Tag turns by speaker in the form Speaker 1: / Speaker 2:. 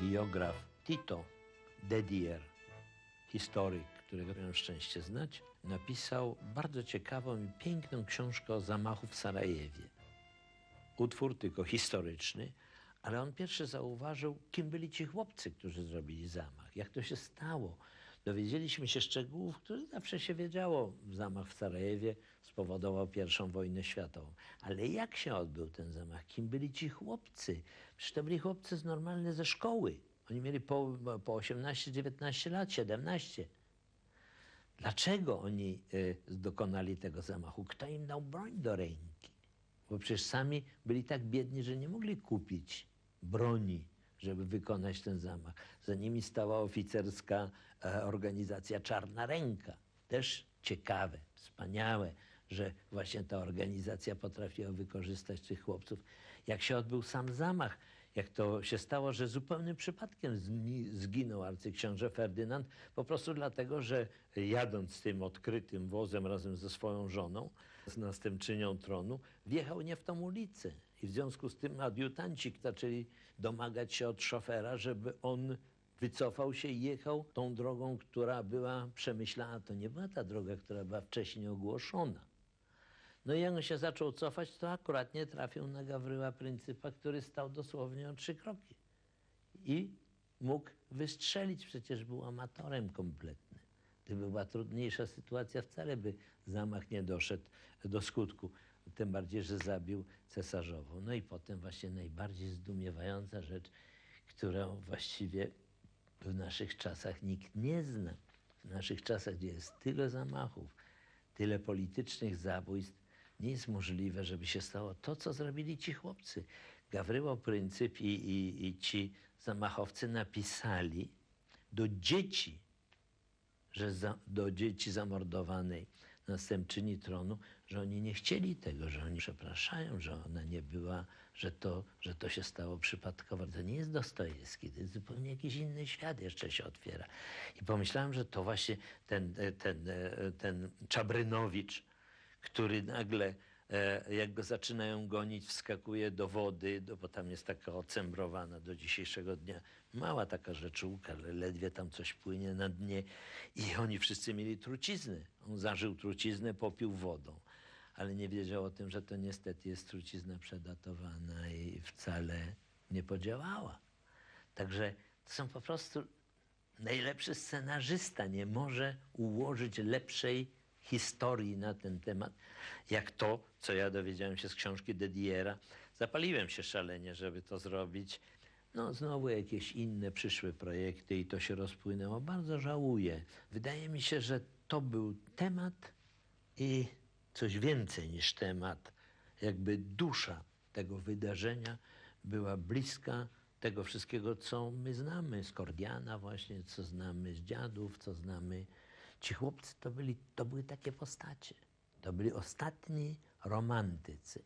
Speaker 1: biograf Tito Dedier, historyk, którego miałem szczęście znać, napisał bardzo ciekawą i piękną książkę o zamachu w Sarajewie. Utwór tylko historyczny, ale on pierwszy zauważył, kim byli ci chłopcy, którzy zrobili zamach, jak to się stało. Dowiedzieliśmy się szczegółów, które zawsze się wiedziało. Zamach w Sarajewie spowodował pierwszą wojnę światową. Ale jak się odbył ten zamach? Kim byli ci chłopcy? Przecież to byli chłopcy z normalne ze szkoły. Oni mieli po, po 18-19 lat, 17. Dlaczego oni y, dokonali tego zamachu? Kto im dał broń do ręki? Bo przecież sami byli tak biedni, że nie mogli kupić broni, żeby wykonać ten zamach. Za nimi stała oficerska e, organizacja Czarna Ręka. Też ciekawe, wspaniałe, że właśnie ta organizacja potrafiła wykorzystać tych chłopców. Jak się odbył sam zamach, jak to się stało, że zupełnym przypadkiem zginął arcyksiąże Ferdynand, po prostu dlatego, że jadąc tym odkrytym wozem razem ze swoją żoną, z następczynią tronu, wjechał nie w tą ulicę. I w związku z tym adiutanci zaczęli domagać się od szofera, żeby on wycofał się i jechał tą drogą, która była przemyślana. To nie była ta droga, która była wcześniej ogłoszona. No i jak on się zaczął cofać, to akuratnie trafił na Gawryła Pryncypa, który stał dosłownie o trzy kroki. I mógł wystrzelić, przecież był amatorem kompletnym. Gdyby była trudniejsza sytuacja, wcale by zamach nie doszedł do skutku. Tym bardziej, że zabił cesarzową. No i potem właśnie najbardziej zdumiewająca rzecz, którą właściwie w naszych czasach nikt nie zna. W naszych czasach, gdzie jest tyle zamachów, tyle politycznych zabójstw, nie jest możliwe, żeby się stało to, co zrobili ci chłopcy. Gawryło Pryncyp i, i, i ci zamachowcy napisali do dzieci, że za, do dzieci zamordowanej następczyni tronu, że oni nie chcieli tego, że oni przepraszają, że ona nie była, że to, że to się stało przypadkowo. To nie jest Dostojewski, to jest zupełnie jakiś inny świat jeszcze się otwiera. I pomyślałem, że to właśnie ten, ten, ten Czabrynowicz, który nagle, e, jak go zaczynają gonić, wskakuje do wody, bo tam jest taka ocembrowana do dzisiejszego dnia. Mała taka rzeczówka, ale ledwie tam coś płynie na dnie. I oni wszyscy mieli truciznę. On zażył truciznę, popił wodą. Ale nie wiedział o tym, że to niestety jest trucizna przedatowana i wcale nie podziałała. Także to są po prostu najlepszy scenarzysta nie może ułożyć lepszej historii na ten temat, jak to, co ja dowiedziałem się z książki Dediera. Zapaliłem się szalenie, żeby to zrobić. No, znowu jakieś inne przyszły projekty i to się rozpłynęło. Bardzo żałuję. Wydaje mi się, że to był temat i coś więcej niż temat. Jakby dusza tego wydarzenia była bliska tego wszystkiego, co my znamy z Kordiana właśnie, co znamy z dziadów, co znamy. Ci chłopcy to, byli, to były takie postacie. To byli ostatni romantycy.